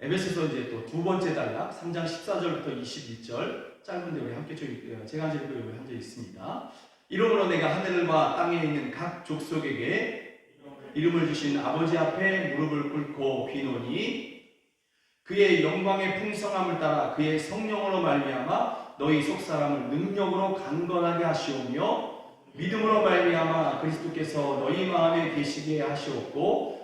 에베소서 이제 또 두 번째 단락 3장 14절부터 21절 짧은데 우리 함께 좀 읽- 제가 한 절도 여기 한절 있습니다. 이러므로 내가 하늘과 땅에 있는 각 족속에게 이름을 주신 아버지 앞에 무릎을 꿇고 비노니 그의 영광의 풍성함을 따라 그의 성령으로 말미암아 너희 속 사람을 능력으로 강건하게 하시오며 믿음으로 말미암아 그리스도께서 너희 마음에 계시게 하시옵고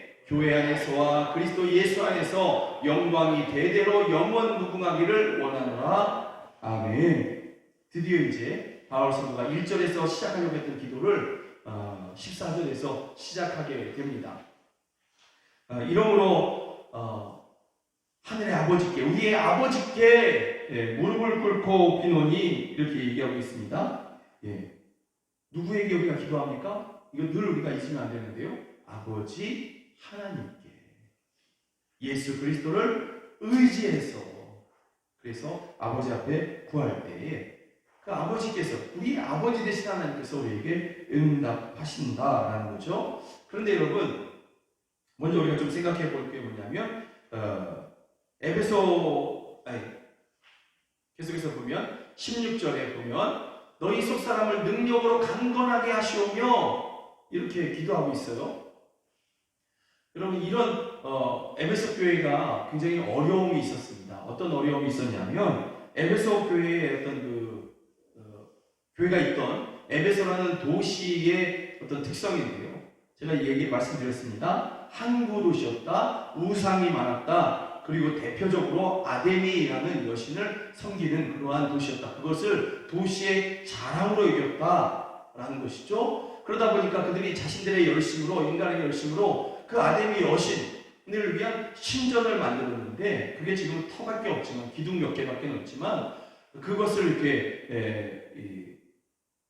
교회 안에서와 그리스도 예수 안에서 영광이 대대로 영원 무궁하기를 원하노라. 아멘. 드디어 이제 바울 사도가 1절에서 시작하려고 했던 기도를 어, 14절에서 시작하게 됩니다. 어, 이러므로 어, 하늘의 아버지께 우리의 아버지께 예, 무릎을 꿇고 비노니 이렇게 얘기하고 있습니다. 예. 누구에게 우리가 기도합니까? 이거 늘 우리가 잊으면 안 되는데요. 아버지 하나님께 예수 그리스도를 의지해서 그래서 아버지 앞에 구할 때에 그 아버지께서 우리 아버지 되신 하나님께서 우리에게 응답하신다라는 거죠. 그런데 여러분 먼저 우리가 좀 생각해 볼 게 뭐냐면 어, 에베소 아니 계속해서 보면 16절에 보면 너희 속 사람을 능력으로 강건하게 하시오며 이렇게 기도하고 있어요. 여러분 이런 어, 에베소 교회가 굉장히 어려움이 있었습니다. 어떤 어려움이 있었냐면 에베소 교회의 어떤 그 어, 교회가 있던 에베소라는 도시의 어떤 특성인데요. 제가 이 얘기 말씀드렸습니다. 항구 도시였다, 우상이 많았다, 그리고 대표적으로 아데미라는 여신을 섬기는 그러한 도시였다. 그것을 도시의 자랑으로 여겼다라는 것이죠. 그러다 보니까 그들이 자신들의 열심으로 인간의 열심으로 그 아데미 여신을 위한 신전을 만들었는데 그게 지금 터밖에 없지만 기둥 몇 개밖에 없지만 그것을 이렇게 에, 이,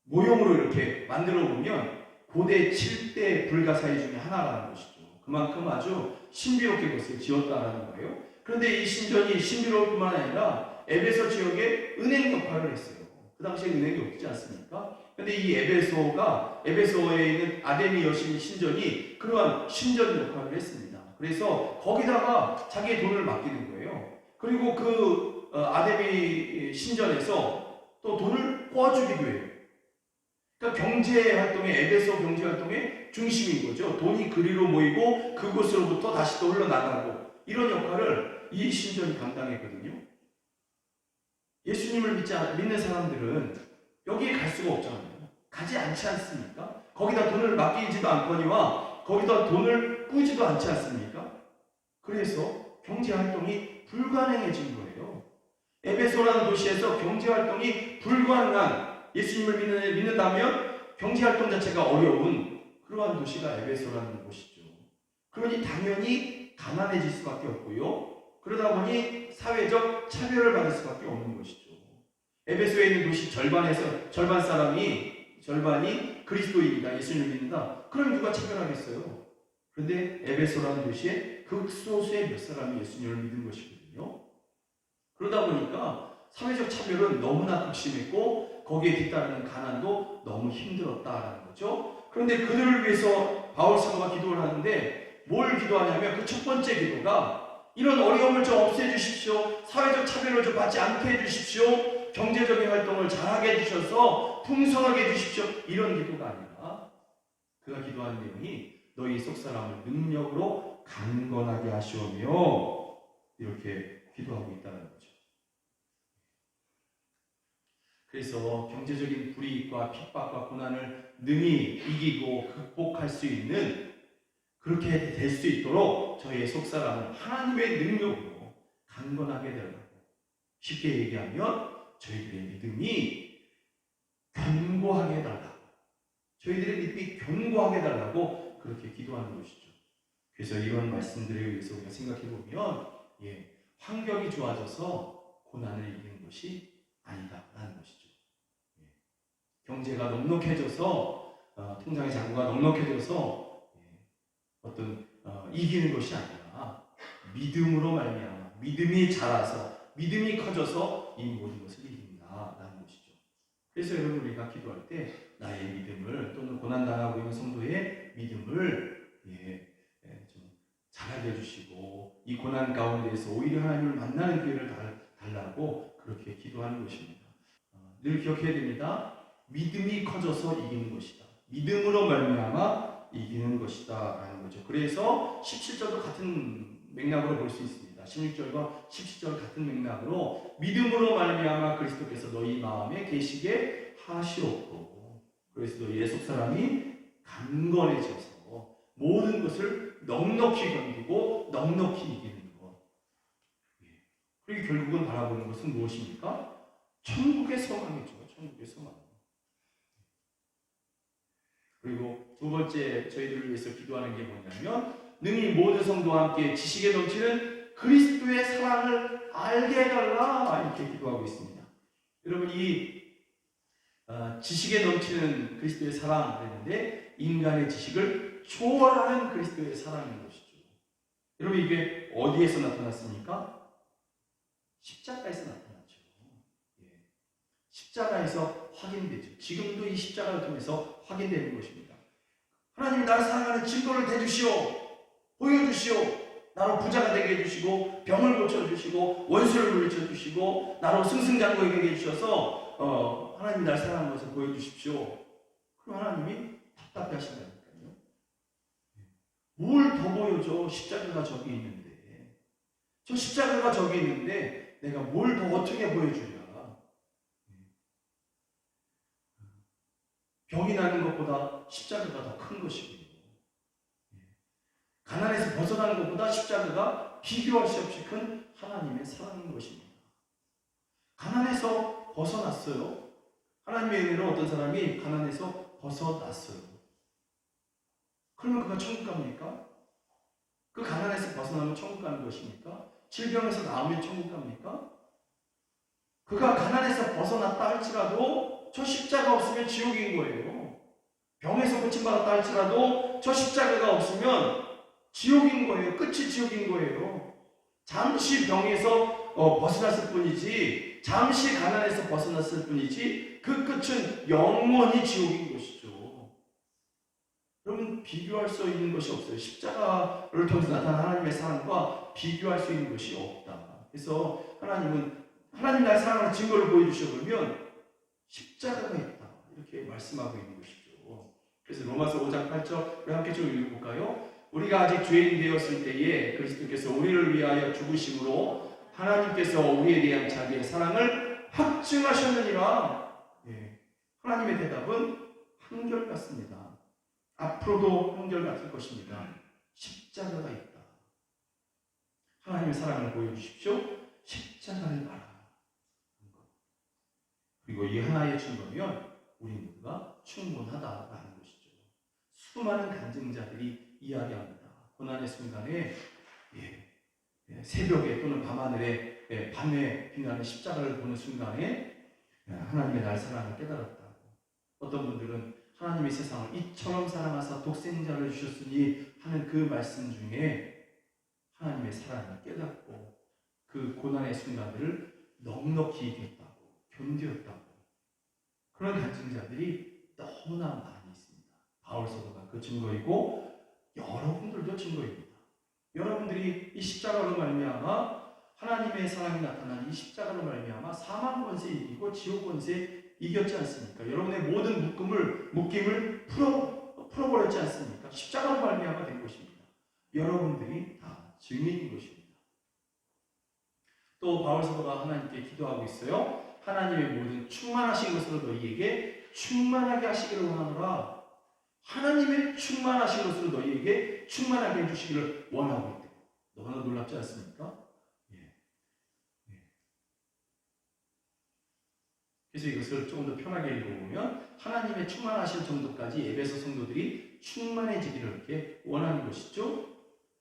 모형으로 이렇게 만들어 보면 고대 7대 불가사의 중에 하나라는 것이죠. 그만큼 아주 신비롭게 그것을 지었다라는 거예요. 그런데 이 신전이 신비로울 뿐만 아니라 에베소 지역에 은행 역할을 했어요. 그 당시에 은행이 없지 않습니까? 근데 이 에베소가 에베소에 있는 아데미 여신 신전이 그러한 신전 역할을 했습니다. 그래서 거기다가 자기의 돈을 맡기는 거예요. 그리고 그 어, 아데미 신전에서 또 돈을 꿔주기도 해요. 그러니까 경제 활동의 에베소 경제 활동의 중심인 거죠. 돈이 그리로 모이고 그곳으로부터 다시 또 흘러나가고 이런 역할을 이 신전이 감당했거든요. 예수님을 믿지 않, 믿는 사람들은 여기에 갈 수가 없잖아요. 가지 않지 않습니까? 거기다 돈을 맡기지도 않거니와 거기다 돈을 꾸지도 않지 않습니까? 그래서 경제 활동이 불가능해진 거예요. 에베소라는 도시에서 경제 활동이 불가능한 예수님을 믿는, 믿는다면 경제 활동 자체가 어려운 그러한 도시가 에베소라는 곳이죠. 그러니 당연히 가난해질 수밖에 없고요. 그러다 보니 사회적 차별을 받을 수밖에 없는 것이죠. 에베소에 있는 도시 절반에서 절반 사람이 절반이 그리스도인이다 예수님을 믿는다. 그럼 누가 차별하겠어요? 그런데 에베소라는 도시에 극소수의 몇 사람이 예수님을 믿은 것이거든요. 그러다 보니까 사회적 차별은 너무나 극심했고 거기에 뒤따르는 가난도 너무 힘들었다라는 거죠. 그런데 그들을 위해서 바울 사도가 기도를 하는데 뭘 기도하냐면 그 첫 번째 기도가 이런 어려움을 좀 없애주십시오. 사회적 차별을 좀 받지 않게 해주십시오. 경제적인 활동을 잘하게 해주셔서 풍성하게 해주십시오. 이런 기도가 아니라 그가 기도하는 내용이 너희 속 사람을 능력으로 강건하게 하시오며 이렇게 기도하고 있다는 거죠. 그래서 경제적인 불이익과 핍박과 고난을 능히 이기고 극복할 수 있는 그렇게 될 수 있도록 저희의 속사람을 하나님의 능력으로 강건하게 되라고 쉽게 얘기하면 저희들의 믿음이 견고하게 해달라고 저희들의 믿음이 견고하게 해달라고 그렇게 기도하는 것이죠. 그래서 이런 말씀들에 의해서 우리가 생각해 보면 예, 환경이 좋아져서 고난을 이기는 것이 아니다라는 것이죠. 예. 경제가 넉넉해져서 어, 통장의 잔고가 넉넉해져서 예, 어떤 어, 이기는 것이 아니라 믿음으로 말미암아 믿음이 자라서 믿음이 커져서 이 모든 것을 이긴다라는 것이죠. 그래서 여러분 우리가 기도할 때 나의 믿음을 또는 고난 당하고 있는 성도의 믿음을 예, 예, 좀 자라게 해주시고 이 고난 가운데에서 오히려 하나님을 만나는 기회를 달- 달라고 그렇게 기도하는 것입니다. 어, 늘 기억해야 됩니다. 믿음이 커져서 이기는 것이다. 믿음으로 말미암아 이기는 것이다 라는 거죠. 그래서 17절도 같은 맥락으로 볼 수 있습니다. 16절과 17절 같은 맥락으로 믿음으로 말미암아 그리스도께서 너희 마음에 계시게 하시옵고 그래서 너희의 속 사람이 강건해져서 모든 것을 넉넉히 견디고 넉넉히 이기는 것. 예. 그리고 결국은 바라보는 것은 무엇입니까? 천국의 소망이죠. 천국의 소망. 그리고 두 번째 저희들을 위해서 기도하는 게 뭐냐면 능히 모든 성도와 함께 지식에 넘치는 그리스도의 사랑을 알게 해달라 이렇게 기도하고 있습니다. 여러분 이 어, 지식에 넘치는 그리스도의 사랑 그랬는데 인간의 지식을 초월하는 그리스도의 사랑인 것이죠. 여러분 이게 어디에서 나타났습니까? 십자가에서 나타났죠. 예. 십자가에서 확인되죠. 지금도 이 십자가를 통해서 확인되는 것입니다. 하나님 나를 사랑하는 증거를 대주시오. 보여주시오. 나로 부자가 되게 해주시고 병을 고쳐주시고 원수를 물리쳐 주시고 나로 승승장구하게 해주셔서 어, 하나님 나를 사랑하는 것을 보여주십시오. 그럼 하나님이 답답해 하신다니까요. 뭘 더 보여줘? 십자가가 저기 있는데. 저 십자가가 저기 있는데 내가 뭘 더 어떻게 보여주냐? 병이 나는 것보다 십자가가 더 큰 것이고요. 가난에서 벗어나는 것보다 십자가가 비교할 수 없이 큰 하나님의 사랑인 것입니다. 가난에서 벗어났어요. 하나님의 은혜로 어떤 사람이 가난에서 벗어났어요. 그러면 그가 천국 갑니까? 그 가난에서 벗어나면 천국 가는 것입니까? 질병에서 나오면 천국 갑니까? 그가 가난에서 벗어났다 할지라도 저 십자가 없으면 지옥인 거예요. 병에서 고침받았다 할지라도 저 십자가가 없으면 지옥인 거예요. 끝이 지옥인 거예요. 잠시 병에서 어, 벗어났을 뿐이지, 잠시 가난에서 벗어났을 뿐이지, 그 끝은 영원히 지옥인 것이죠. 여러분, 비교할 수 있는 것이 없어요. 십자가를 통해서 나타난 하나님의 사랑과 비교할 수 있는 것이 없다. 그래서 하나님은, 하나님 나의 사랑을 증거를 보여주셔보면, 십자가가 있다. 이렇게 말씀하고 있는 것이죠. 그래서 로마서 5장 8절, 우리 함께 좀 읽어볼까요? 우리가 아직 죄인 되었을 때에 그리스도께서 우리를 위하여 죽으심으로 하나님께서 우리에 대한 자기의 사랑을 확증하셨느니라. 예. 하나님의 대답은 한결같습니다. 앞으로도 한결같을 것입니다. 십자가가 있다. 하나님의 사랑을 보여주십시오. 십자가를 봐라. 그리고 이 하나의 증거면 우리 모두가 충분하다라는 것이죠. 수많은 간증자들이 이야기합니다. 고난의 순간에 예, 예, 새벽에 또는 밤하늘에 예, 밤에 빛나는 십자가를 보는 순간에 예, 하나님의 날 사랑을 깨달았다고. 어떤 분들은 하나님이 세상을 이처럼 사랑하사 독생자를 주셨으니 하는 그 말씀 중에 하나님의 사랑을 깨닫고 그 고난의 순간들을 넉넉히 이겼다고 견디었다고 그런 간증자들이 너무나 많이 있습니다. 바울 사도가 그 증거이고 여러분들도 증거입니다. 여러분들이 이 십자가로 말미암아 하나님의 사랑이 나타난 이 십자가로 말미암아 사망 권세 이기고 지옥 권세 이겼지 않습니까? 여러분의 모든 묶음을 묶임을 풀어 풀어버렸지 않습니까? 십자가로 말미암아 된 것입니다. 여러분들이 다 증인인 것입니다. 또 바울 사도가 하나님께 기도하고 있어요. 하나님의 모든 충만하신 것으로 너희에게 충만하게 하시기를 원하노라. 하나님의 충만하신 것으로 너희에게 충만하게 해주시기를 원하고 있대. 너무나 놀랍지 않습니까? 예. 예. 그래서 이것을 조금 더 편하게 읽어보면 하나님의 충만하신 정도까지 에베소 성도들이 충만해지기를 이렇게 원하는 것이죠.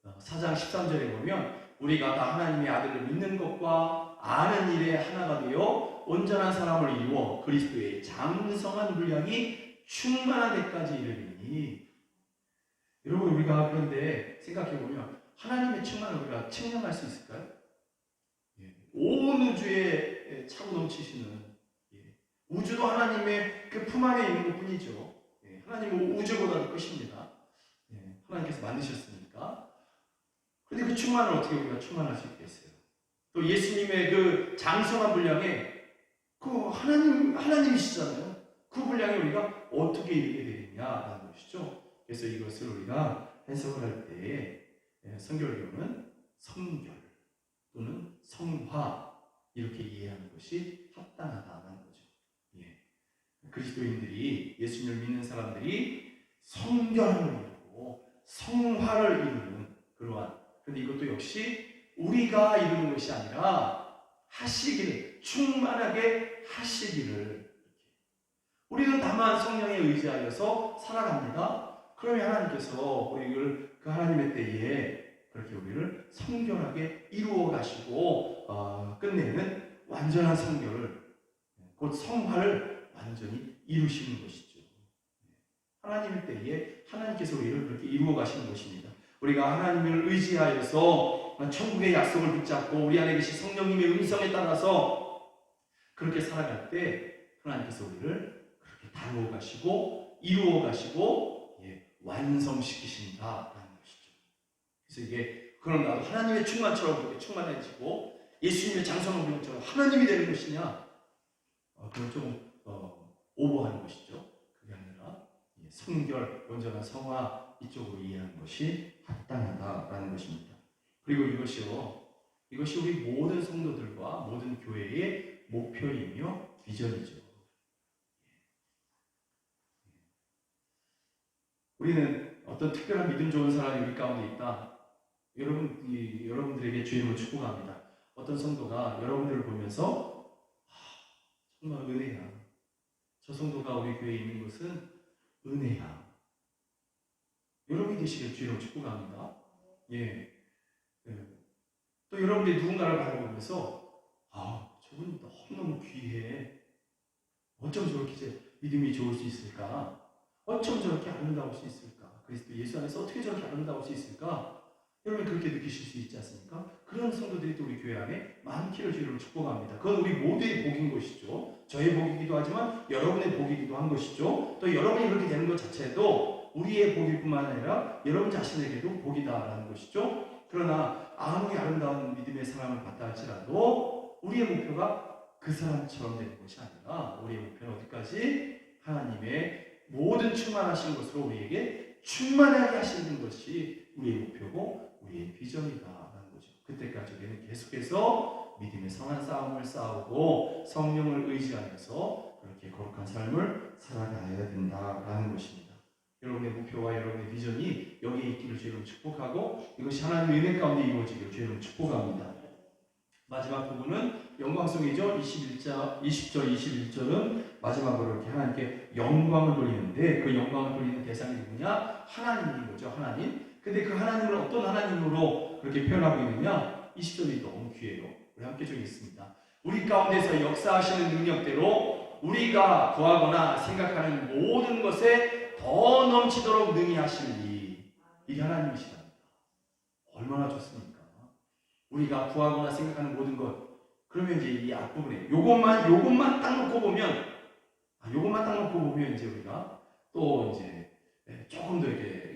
어, 4장 13절에 보면 우리가 다 하나님의 아들을 믿는 것과 아는 일에 하나가 되어 온전한 사람을 이루어 그리스도의 장성한 분량이 충만한 데까지 이르리니 여러분 우리가 그런데 생각해 보면 하나님의 충만을 우리가 측량할 수 있을까요? 예. 온 우주에 차고 넘치시는 예. 우주도 하나님의 그 품 안에 있는 것뿐이죠. 예. 하나님은 우주보다도 끝입니다. 예. 하나님께서 만드셨으니까. 그런데 그 충만을 어떻게 우리가 충만할 수 있겠어요? 또 예수님의 그 장성한 분량에 그 하나님 하나님이시잖아요. 그 분량에 우리가 어떻게 이르게 되느냐라는 것이죠. 그래서 이것을 우리가 해석을 할 때에 예, 성결교는 성결 또는 성화 이렇게 이해하는 것이 합당하다는 거죠. 예. 그리스도인들이 예수님을 믿는 사람들이 성결함을 이루고 성화를 이루는 그러한 그런데 이것도 역시 우리가 이루는 것이 아니라 하시기를 충만하게 하시기를 우리는 다만 성령에 의지하여서 살아갑니다. 그러면 하나님께서 우리를 그 하나님의 때에 그렇게 우리를 성결하게 이루어 가시고 어, 끝내는 완전한 성결을 곧 성화를 완전히 이루시는 것이죠. 하나님의 때에 하나님께서 우리를 그렇게 이루어 가시는 것입니다. 우리가 하나님을 의지하여서 천국의 약속을 붙잡고 우리 안에 계신 성령님의 음성에 따라서 그렇게 살아갈 때 하나님께서 우리를 그렇게 다루어 가시고 이루어 가시고 예, 완성시키신다라는 것이죠. 그래서 이게 그런 나도 하나님의 충만처럼 그렇게 충만해지고 예수님의 장성한 분처럼 하나님이 되는 것이냐? 어, 그건 좀 어, 오버하는 것이죠. 그게 아니라 예, 성결, 온전한 성화 이쪽으로 이해하는 것이 합당하다라는 것입니다. 그리고 이것이요, 이것이 우리 모든 성도들과 모든 교회의 목표이며 비전이죠. 우리는 어떤 특별한 믿음 좋은 사람이 우리 가운데 있다. 여러분, 이, 여러분들에게 주임을 축복합니다. 어떤 성도가 여러분들을 보면서 아, 정말 은혜야. 저 성도가 우리 교회에 있는 것은 은혜야. 여러분이 되시길 주임을 축복합니다. 예. 예. 또 여러분들이 누군가를 바라보면서 아, 저분 너무너무 귀해. 어쩜 저렇게 믿음이 좋을 수 있을까? 어쩜 저렇게 아름다울 수 있을까? 그리스도 예수 안에서 어떻게 저렇게 아름다울 수 있을까? 여러분 그렇게 느끼실 수 있지 않습니까? 그런 성도들이 또 우리 교회 안에 많기를 주를 축복합니다. 그건 우리 모두의 복인 것이죠. 저의 복이기도 하지만 여러분의 복이기도 한 것이죠. 또 여러분이 그렇게 되는 것 자체도 우리의 복일 뿐만 아니라 여러분 자신에게도 복이다라는 것이죠. 그러나 아무리 아름다운 믿음의 사람을 봤다 할지라도 우리의 목표가 그 사람처럼 되는 것이 아니라 우리의 목표는 어디까지 하나님의 모든 충만하신 것으로 우리에게 충만하게 하시는 것이 우리의 목표고 우리의 비전이다라는 거죠. 그때까지 우리는 계속해서 믿음의 성한 싸움을 싸우고 성령을 의지하면서 그렇게 거룩한 삶을 살아가야 된다라는 것입니다. 여러분의 목표와 여러분의 비전이 여기에 있기를 주님을 축복하고 이것이 하나님의 은혜 가운데 이루어지기를 주님을 축복합니다. 마지막 부분은 영광성이죠. 21절, 20절, 21절은 마지막으로 이렇게 하나님께 영광을 돌리는데 그 영광을 돌리는 대상이 누구냐? 하나님인 거죠. 하나님. 근데 그 하나님을 어떤 하나님으로 그렇게 표현하고 있느냐? 20절이 너무 귀해요. 우리 함께 좀 있습니다. 우리 가운데서 역사하시는 능력대로 우리가 구하거나 생각하는 모든 것에 더 넘치도록 능히 하시니 이게 하나님이시다. 얼마나 좋습니까? 우리가 구하거나 생각하는 모든 것 그러면 이제 이 앞부분에 요것만 요것만 딱 놓고 보면 아, 요것만 딱 놓고 보면 이제 우리가 또 이제 예, 조금 더 이렇게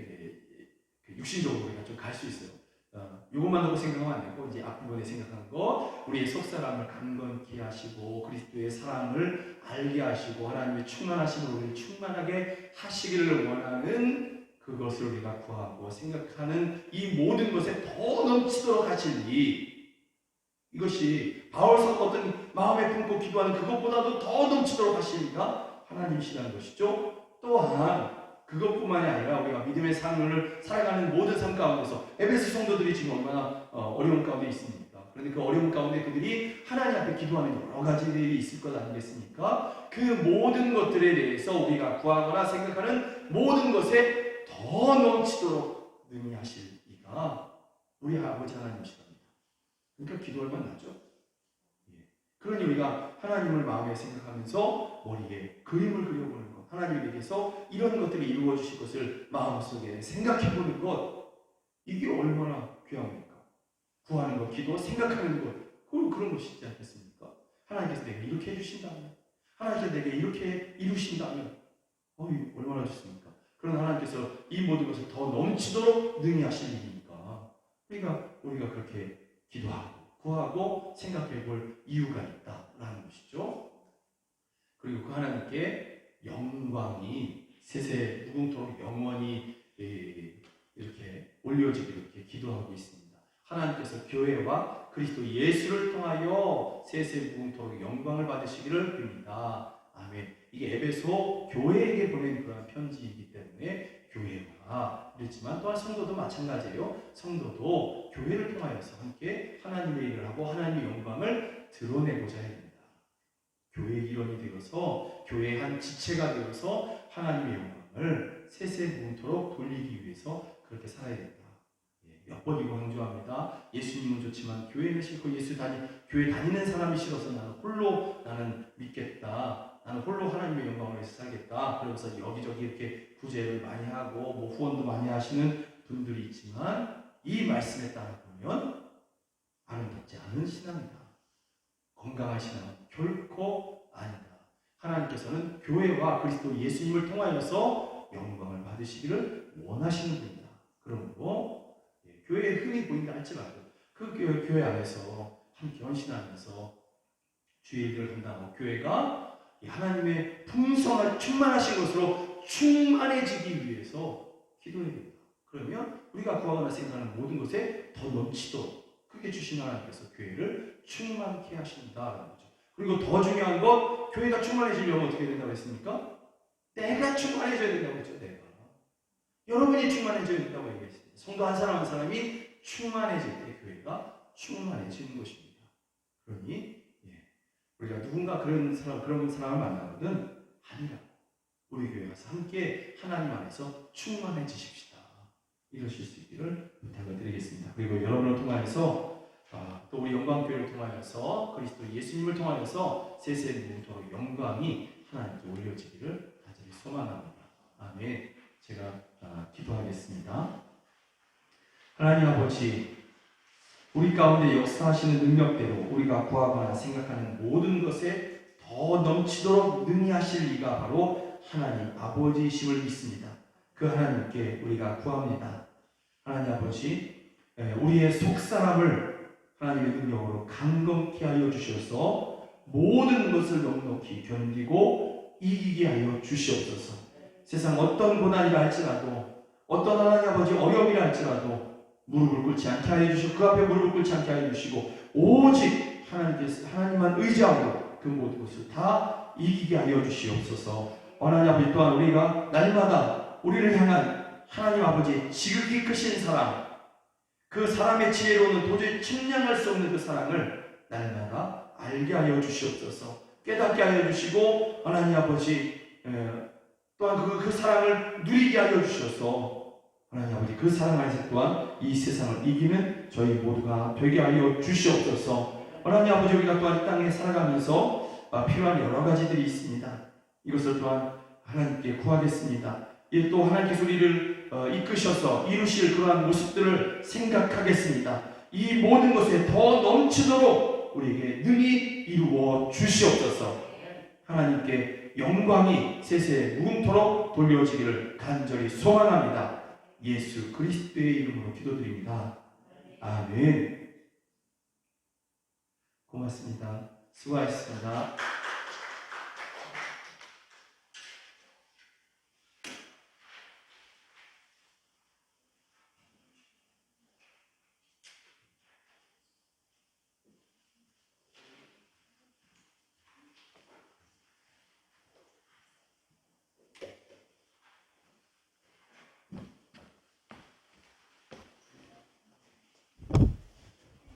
육신적으로 우리가 좀 갈 수 있어요. 어, 요것만 놓고 생각하면 안 되고 이제 앞부분에 생각하는 것 우리의 속사람을 강건케 하시고 그리스도의 사랑을 알게 하시고 하나님의 충만하심을 우리를 충만하게 하시기를 원하는 그것을 우리가 구하고 생각하는 이 모든 것에 더 넘치도록 하시니 이것이 바울 사도 어떤 마음에 품고 기도하는 그것보다도 더 넘치도록 하시니까 하나님이시라는 것이죠. 또한 그것뿐만이 아니라 우리가 믿음의 삶을 살아가는 모든 삶 가운데서 에베소 성도들이 지금 얼마나 어, 어려운 가운데 있습니까? 그런데 그 어려운 가운데 그들이 하나님 앞에 기도하는 여러 가지 일이 있을 것 아니겠습니까? 그 모든 것들에 대해서 우리가 구하거나 생각하는 모든 것에 더 넘치도록 능히 하실 이가 우리 아버지 하나님이시랍니다. 그러니까 기도할 만하죠. 그러니 우리가 하나님을 마음에 생각하면서 머리에 그림을 그려보는 것, 하나님에게서 이런 것들이 이루어 주실 것을 마음속에 생각해 보는 것, 이게 얼마나 귀합니까? 구하는 것, 기도, 생각하는 것, 그런 그런 것이지 않겠습니까? 하나님께서 내게 이렇게 해주신다면, 하나님께서 내게 이렇게 이루신다면, 어이 얼마나 좋습니까? 그런 하나님께서 이 모든 것을 더 넘치도록 능히 하실 일이니까, 그러니까 우리가 그렇게 기도하고 구하고 생각해 볼 이유가 있다라는 것이죠. 그리고 그 하나님께 영광이 세세 무궁토록 영원히 예, 이렇게 올려지기를 이렇게 기도하고 있습니다. 하나님께서 교회와 그리스도 예수를 통하여 세세 무궁토록 영광을 받으시기를 빕니다. 이게 에베소 교회에게 보낸 그런 편지이기 때문에 교회와 그렇지만 또한 성도도 마찬가지예요. 성도도 교회를 통하여서 함께 하나님의 일을 하고 하나님의 영광을 드러내고자 해야 됩니다. 교회의 일원이 되어서 교회의 한 지체가 되어서 하나님의 영광을 세세무토록 돌리기 위해서 그렇게 살아야 된다. 예, 몇번 이거 강조합니다. 예수님은 좋지만 교회는 싫고 예수 다니 교회 다니는 사람이 싫어서 나는 홀로 나는 믿겠다. 나는 홀로 하나님의 영광을 살겠다. 그러면서 여기저기 이렇게 구제를 많이 하고 뭐 후원도 많이 하시는 분들이 있지만 이 말씀에 따라 보면 아름답지 않은 신앙이다. 건강한 신앙은 결코 아니다. 하나님께서는 교회와 그리스도 예수님을 통하여서 영광을 받으시기를 원하시는 분이다. 그러므로 예, 교회에 흠이 보인다 할지라도 그 교회, 교회 안에서 함께 헌신하면서 주의 일을 감당하고 교회가 이 하나님의 풍성한 충만하신 것으로 충만해지기 위해서 기도해야 됩니다. 그러면 우리가 구하거나 생각하는 모든 것에 더 넘치도록 크게 주신 하나님께서 교회를 충만케 하신다라는 거죠. 그리고 더 중요한 건 교회가 충만해지려면 어떻게 된다고 했습니까? 내가 충만해져야 된다고 했죠. 내가. 여러분이 충만해져야 된다고 얘기했습니다. 성도 한 사람 한 사람이 충만해질 때 교회가 충만해지는 것입니다. 그러니 예, 우리가 누군가 그런 사람 그런 사람을 만나거든 아니라 우리 교회 가서 함께 하나님 안에서 충만해지십시다. 이러실 수 있기를 부탁을 드리겠습니다. 그리고 여러분을 통하여서 아, 또 우리 영광교회를 통하여서 그리스도 예수님을 통하여서 세세 무토록 영광이 하나님께 올려지기를 간절히 소망합니다. 아멘. 제가 아, 기도하겠습니다. 하나님 아버지, 우리 가운데 역사하시는 능력대로 우리가 구하거나 생각하는 모든 것에 더 넘치도록 능히 하실 이가 바로 하나님 아버지이심을 믿습니다. 그 하나님께 우리가 구합니다. 하나님 아버지, 에, 우리의 속사람을 하나님의 능력으로 강건케 하여 주셔서 모든 것을 넉넉히 견디고 이기게 하여 주시옵소서. 세상 어떤 고난이라 할지라도 어떤 하나님 아버지 어려움이라 할지라도 무릎을 꿇지 않게 하여 주시고 그 앞에 무릎을 꿇지 않게 하여 주시고 오직 하나님께서 하나님만 의지하고 그 모든 것을 다 이기게 하여 주시옵소서. 하나님 아버지 또한 우리가 날마다 우리를 향한 하나님 아버지 지극히 크신 사랑 그 사람의 지혜로는 도저히 측량할 수 없는 그 사랑을 날마다 알게 하여 주시옵소서. 깨닫게 하여 주시고 하나님 아버지 에, 또한 그, 그 사랑을 누리게 하여 주셔서 하나님 아버지 그 사랑 안에서 또한 이 세상을 이기는 저희 모두가 되게 하여 주시옵소서. 하나님 아버지 우리가 또한 이 땅에 살아가면서 아, 필요한 여러 가지들이 있습니다. 이것을 또한 하나님께 구하겠습니다. 이또 하나님께서 우리를 어, 이끄셔서 이루실 그러한 모습들을 생각하겠습니다. 이 모든 것에 더 넘치도록 우리에게 능히 이루어 주시옵소서. 하나님께 영광이 세세에 무궁토록 돌려지기를 간절히 소망합니다. 예수 그리스도의 이름으로 기도드립니다. 아멘. 고맙습니다. 수고하셨습니다.